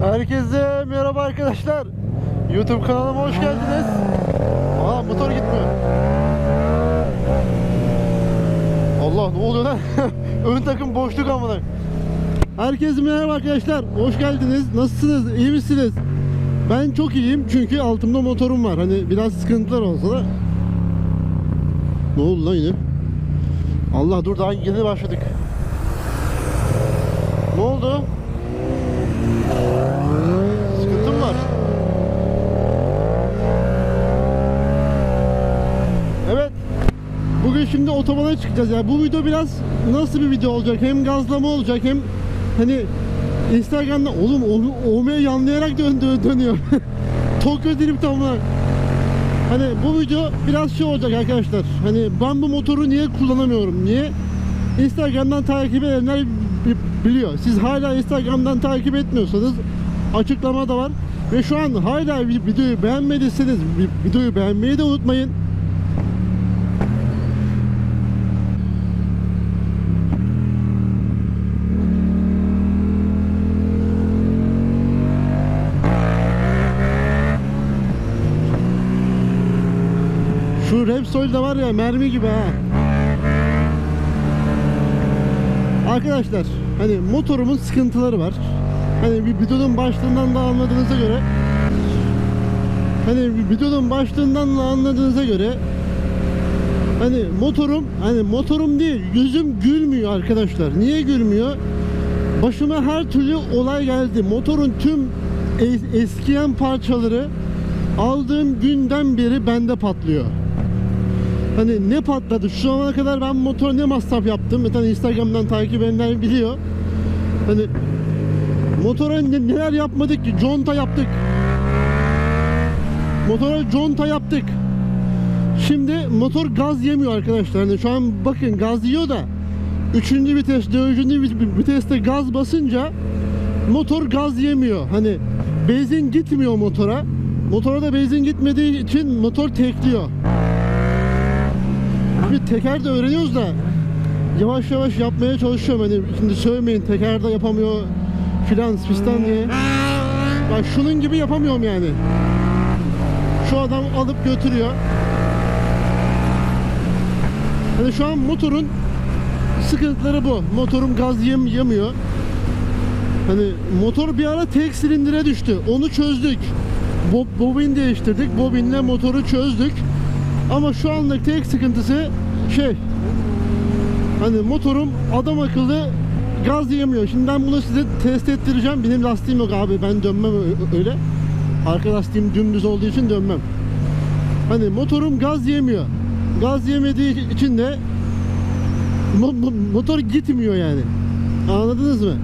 Herkese merhaba arkadaşlar. YouTube kanalıma hoş geldiniz. Aa motor gitmiyor. Allah ne oluyor lan? Ön takım boşluk amına. Herkese merhaba arkadaşlar. Hoş geldiniz. Nasılsınız? İyi misiniz? Ben çok iyiyim çünkü altımda motorum var. Hani biraz sıkıntılar olsa da. Ne oldu lan yine? Allah dur daha yeni başladık. Ne oldu? Sıkıntım var. Evet. Bugün şimdi otobana çıkacağız ya. Bu video biraz nasıl bir video olacak? Hem gazlama olacak hem hani Instagram'da oğlum OM yanlayarak dön, dön, dönüyor. Tokyo Drift amına. Hani bu video biraz şey olacak arkadaşlar. Hani ben bu motoru niye kullanamıyorum? Niye? Instagram'dan takip edenler bi- biliyor. Siz hala Instagram'dan takip etmiyorsanız açıklama da var. Ve şu an hala vi- videoyu beğenmediyseniz vi- videoyu beğenmeyi de unutmayın. Şu Repsol de var ya mermi gibi ha. Arkadaşlar hani motorumun sıkıntıları var. Hani bir videonun başlığından da anladığınıza göre hani videonun başlığından da anladığınıza göre hani motorum hani motorum değil yüzüm gülmüyor arkadaşlar. Niye gülmüyor? Başıma her türlü olay geldi. Motorun tüm es- eskiyen parçaları aldığım günden beri bende patlıyor. Hani ne patladı? Şu ana kadar ben motor ne masraf yaptım? Zaten Instagram'dan takip edenler biliyor. Hani motora ne- neler yapmadık ki? Conta yaptık. Motora conta yaptık. Şimdi motor gaz yemiyor arkadaşlar. Hani şu an bakın gaz yiyor da üçüncü vites, dördüncü vit- viteste gaz basınca motor gaz yemiyor. Hani benzin gitmiyor motora. Motora da benzin gitmediği için motor tekliyor. Bir teker de öğreniyoruz da yavaş yavaş yapmaya çalışıyorum hani şimdi söylemeyin teker de yapamıyor filan fistan diye. Bak şunun gibi yapamıyorum yani. Şu adam alıp götürüyor. Hani şu an motorun sıkıntıları bu. Motorum gaz yem yemiyor. Hani motor bir ara tek silindire düştü. Onu çözdük. Bob, bobin değiştirdik. Bobinle motoru çözdük. Ama şu anlık tek sıkıntısı şey hani motorum adam akıllı gaz yemiyor. Şimdi ben bunu size test ettireceğim. Benim lastiğim yok abi. Ben dönmem öyle. Arka lastiğim dümdüz olduğu için dönmem. Hani motorum gaz yemiyor. Gaz yemediği için de mo- mo- motor gitmiyor yani. Anladınız mı?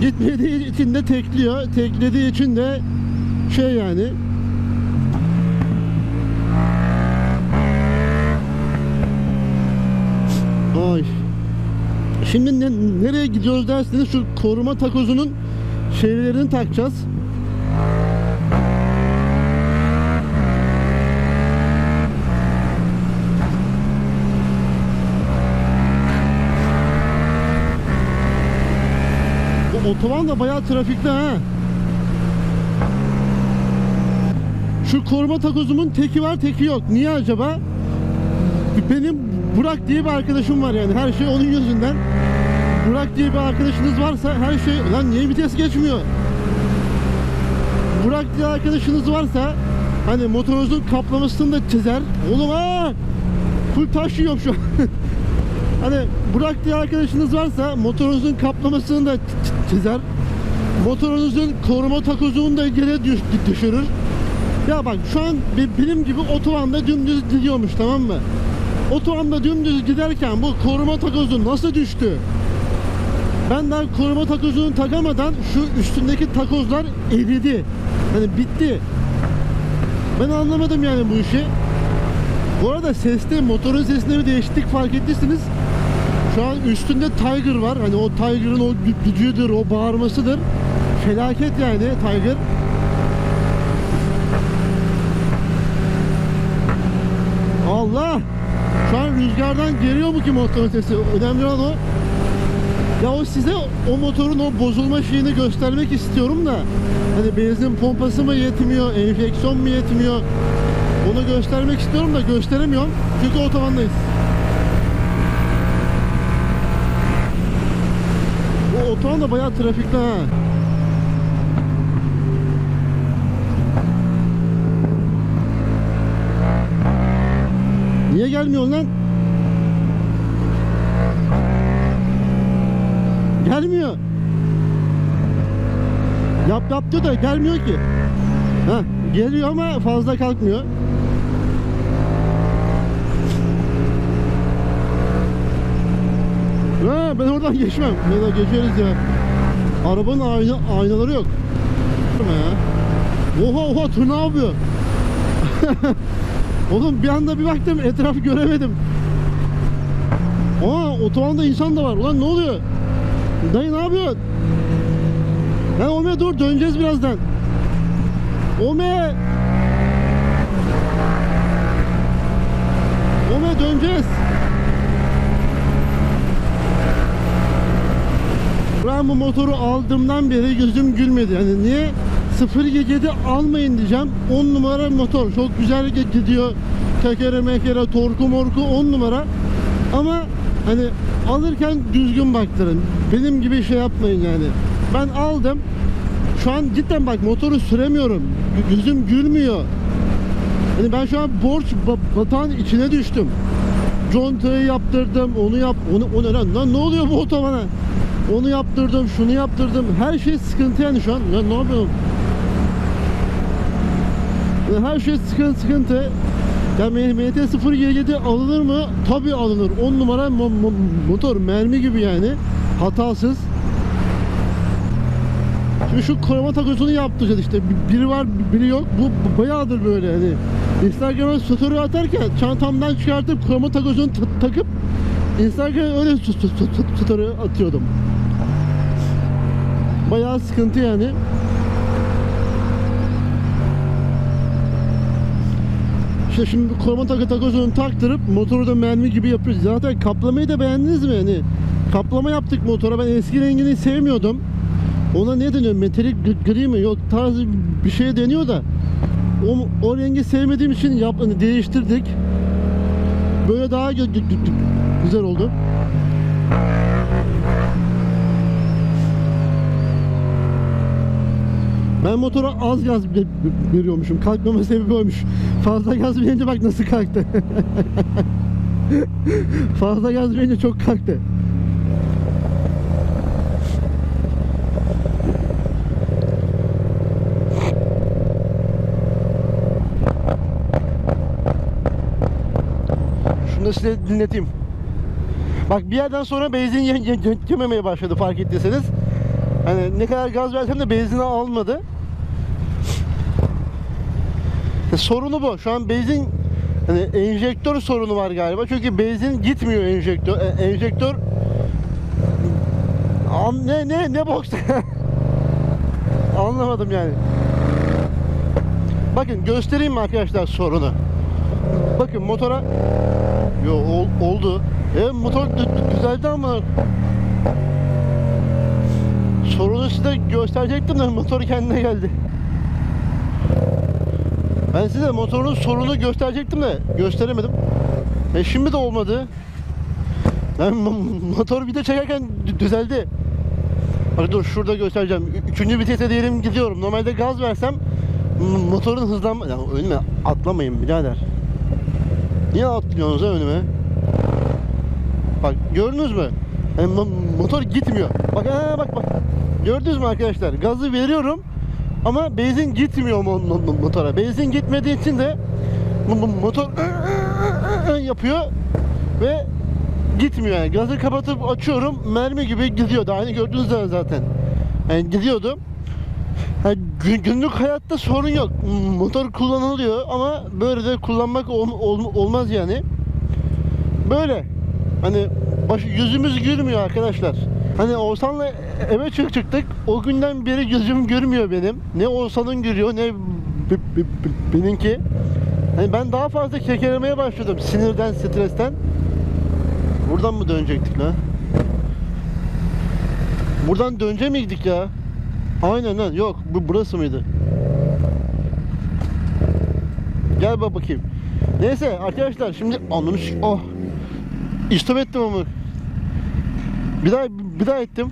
Gitmediği için de tekliyor. Teklediği için de şey yani Ay. Şimdi ne, nereye gidiyoruz derseniz şu koruma takozunun şeylerini takacağız. Bu otoban da bayağı trafikli ha. Şu koruma takozumun teki var teki yok. Niye acaba? Benim Burak diye bir arkadaşım var yani her şey onun yüzünden. Burak diye bir arkadaşınız varsa her şey lan niye vites geçmiyor? Burak diye arkadaşınız varsa hani motorunuzun kaplamasını da çizer. Oğlum ha! Full taş yiyorum şu an. hani Burak diye arkadaşınız varsa motorunuzun kaplamasını da çizer. Motorunuzun koruma takozunu da geri düş- düşürür. Ya bak şu an be- benim gibi otobanda dümdüz gidiyormuş tamam mı? Otobanda dümdüz giderken bu koruma takozu nasıl düştü? Ben daha koruma takozunu takamadan şu üstündeki takozlar eridi. Hani bitti. Ben anlamadım yani bu işi. Bu arada seste motorun sesinde bir değişiklik fark ettiyseniz şu an üstünde Tiger var. Hani o Tiger'ın o gü- gücüdür, o bağırmasıdır. Felaket yani Tiger. Allah! Şu an rüzgardan geliyor mu ki motorun sesi? Önemli olan o. Ya o size o motorun o bozulma şeyini göstermek istiyorum da hani benzin pompası mı yetmiyor, enfeksiyon mu yetmiyor onu göstermek istiyorum da gösteremiyorum çünkü otobandayız. O otoban da bayağı trafikli ha. Niye gelmiyorsun lan? Gelmiyor. Yap yap diyor da gelmiyor ki. Ha, geliyor ama fazla kalkmıyor. Ha, ben oradan geçmem. Ya da geçeriz ya. Arabanın ayna, aynaları yok. Oha oha tır ne yapıyor? Oğlum bir anda bir baktım etrafı göremedim. Aa otobanda insan da var. Ulan ne oluyor? Dayı ne yapıyorsun? Ha Ome dur döneceğiz birazdan. Ome. Ome döneceğiz. Ben bu motoru aldığımdan beri gözüm gülmedi. Yani niye? 0.7 almayın diyeceğim. 10 numara motor. Çok güzel gidiyor. Tekere mekere, torku morku 10 numara. Ama hani alırken düzgün baktırın. Benim gibi şey yapmayın yani. Ben aldım. Şu an cidden bak motoru süremiyorum. Gözüm gülmüyor. Hani ben şu an borç ba- batağın içine düştüm. Contayı yaptırdım, onu yap, onu, o ne lan? Lan ne oluyor bu otobana? Onu yaptırdım, şunu yaptırdım. Her şey sıkıntı yani şu an. Ya ne yapıyorum? Yani her şey sıkıntı sıkıntı. Ya MT 077 alınır mı? Tabii alınır. 10 numara mo- mo- motor mermi gibi yani. Hatasız. Şimdi şu koruma takosunu yaptıracağız işte. Bir- Biri var, biri yok. Bu, bayağıdır böyle hani. Instagram'a story atarken çantamdan çıkartıp koruma takosunu ta- takıp Instagram'a öyle st- st- st- story atıyordum. Bayağı sıkıntı yani. İşte şimdi koruma takı takosunu taktırıp motoru da mermi gibi yapıyoruz. Zaten kaplamayı da beğendiniz mi? Yani kaplama yaptık motora. Ben eski rengini sevmiyordum. Ona ne deniyor? Metalik gri- mi? Yok tarzı bir şey deniyor da. O, o rengi sevmediğim için yap, hani değiştirdik. Böyle daha gü- gü- gü- güzel oldu. Ben motora az gaz ve- veriyormuşum. Kalkmama sebebi oymuş. Fazla gaz verince bak nasıl kalktı. Fazla gaz verince çok kalktı. Şunu da size dinleteyim. Bak bir yerden sonra benzin ye- ye- ye- yememeye başladı fark ettiyseniz. Hani ne kadar gaz versem de benzin almadı. E, Sorunu bu. Şu an benzin hani enjektör sorunu var galiba. Çünkü benzin gitmiyor enjektör. E, enjektör An, ne ne ne boks? Anlamadım yani. Bakın göstereyim mi arkadaşlar sorunu? Bakın motora Yo ol- oldu. E motor dü- dü- düzeldi ama sorunu size gösterecektim de motor kendine geldi. Ben size motorun sorunu gösterecektim de gösteremedim. E şimdi de olmadı. Ben mo- motor bir de çekerken dü- düzeldi. Bak dur şurada göstereceğim. Üçüncü vitese diyelim gidiyorum. Normalde gaz versem motorun hızlanma... Ya önüme atlamayın birader. Niye atlıyorsunuz ha önüme? Bak gördünüz mü? Yani mo- motor gitmiyor. Bak ha, bak bak. Gördünüz mü arkadaşlar? Gazı veriyorum ama benzin gitmiyor mo- mo- mo- motora. Benzin gitmediği için de mo- mo- motor yapıyor ve gitmiyor yani. Gazı kapatıp açıyorum mermi gibi gidiyor. Daha aynı gördünüz de zaten. Yani gidiyordu. Ha, gü- günlük hayatta sorun yok. Motor kullanılıyor ama böyle de kullanmak ol- ol- olmaz yani. Böyle. Hani baş, yüzümüz gülmüyor arkadaşlar. Hani Oğuzhan'la eve çık çıktık. O günden beri gözüm görmüyor benim. Ne Oğuzhan'ın görüyor ne benimki. Hani ben daha fazla kekelemeye başladım sinirden, stresten. Buradan mı dönecektik lan? Buradan dönce miydik ya? Aynen lan. Yok. Bu burası mıydı? Gel bak bakayım. Neyse arkadaşlar şimdi anlamış. Oh. İstop ettim ama. Bir daha bir daha ettim.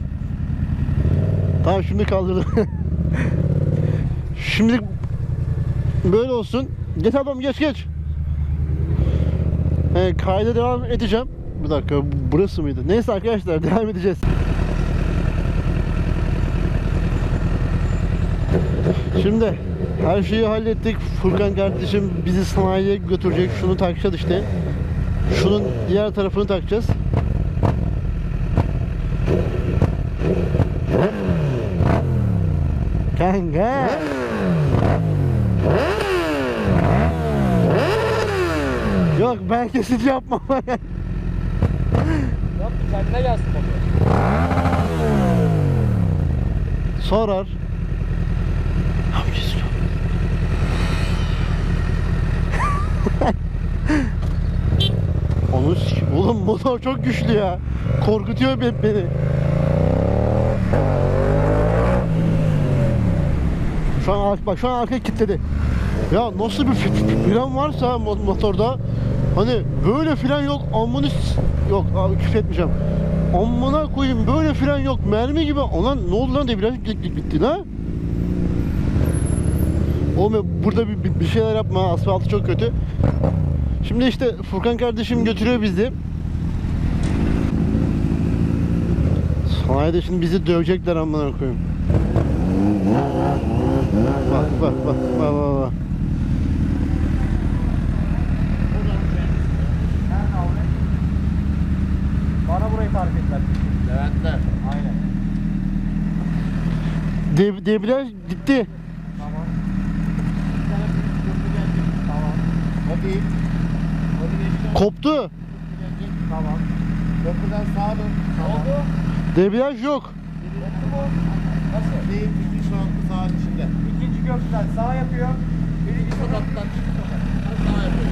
Tamam şimdi kaldırdım. şimdi böyle olsun. Geç ablam geç geç. He, kayda devam edeceğim. Bir dakika burası mıydı? Neyse arkadaşlar devam edeceğiz. Şimdi her şeyi hallettik. Furkan kardeşim bizi sanayiye götürecek. Şunu takacağız işte. Şunun diğer tarafını takacağız. Kanka. Yok ben kesici yapmam. Yap kendine gelsin motor. Sorar. Onu Oğlum motor çok güçlü ya. Korkutuyor be- beni. Şu an bak şu an arkaya kilitledi. Ya nasıl bir fren varsa mo- motorda hani böyle fren yok amını s- yok abi küfür etmeyeceğim. Amına koyayım böyle fren yok mermi gibi. Ulan ne oldu lan debriyaj gitti, bitti la. Oğlum burada bir, bir- bir şeyler yapma asfaltı çok kötü. Şimdi işte Furkan kardeşim götürüyor bizi. Sanayide şimdi bizi dövecekler amına koyayım. Bak bak bak bak bak bak. Bana burayı tarif ettiler. Leventler. Aynen. Debriyaj gitti. Tamam. Tamam. O değil. Koptu. Tamam. Köprüden sağa dön. Oldu? Debriyaj yok. Koptu mu? Nasıl? Değil. İkinci sokaklı sağın içinde. İkinci köprüden sağ yapıyor. Birinci sokaktan Sağa yapıyor.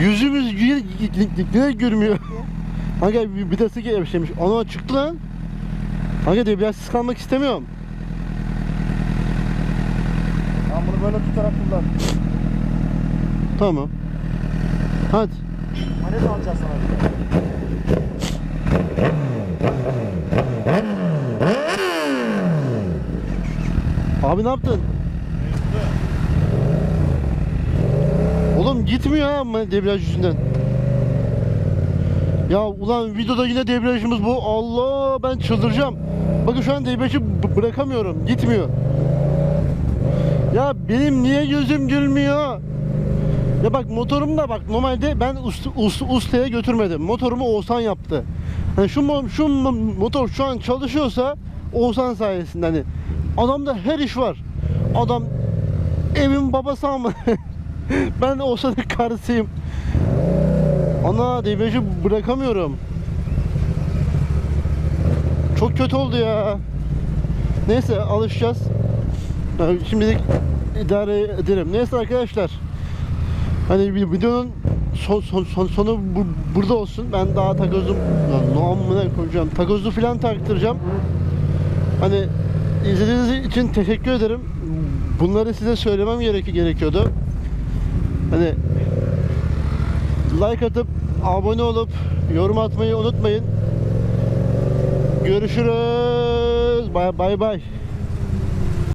Yüzümüz yine görmüyor. Bir vidası gevşemiş. Ona çıktı lan. Kanka debriyajsız kalmak istemiyorum. Ben bunu böyle tutarak kullan. Tamam. Hadi. Manet alacağız sana. Abi ne yaptın? Oğlum gitmiyor ha debriyaj yüzünden. Ya ulan videoda yine debriyajımız bu. Allah ben çıldıracağım. Bakın şu an debriyajı bırakamıyorum. Gitmiyor. Ya benim niye gözüm gülmüyor? Ya bak motorum da bak normalde ben ust, ust, ustaya götürmedim. Motorumu Oğuzhan yaptı. Hani şu şu mo- motor şu an çalışıyorsa Oğuzhan sayesinde hani adamda her iş var. Adam evin babası ama ben Oğuzhan'ın karısıyım. Ana debriyajı bırakamıyorum. Çok kötü oldu ya. Neyse alışacağız. Yani şimdilik idare ederim. Neyse arkadaşlar. Hani videonun son, son, son, sonu bu, burada olsun. Ben daha takozum ne amına koyacağım. Takozu falan taktıracağım. Hani izlediğiniz için teşekkür ederim. Bunları size söylemem gerek gerekiyordu. Hani like atıp abone olup yorum atmayı unutmayın. Görüşürüz. Bay bay bay.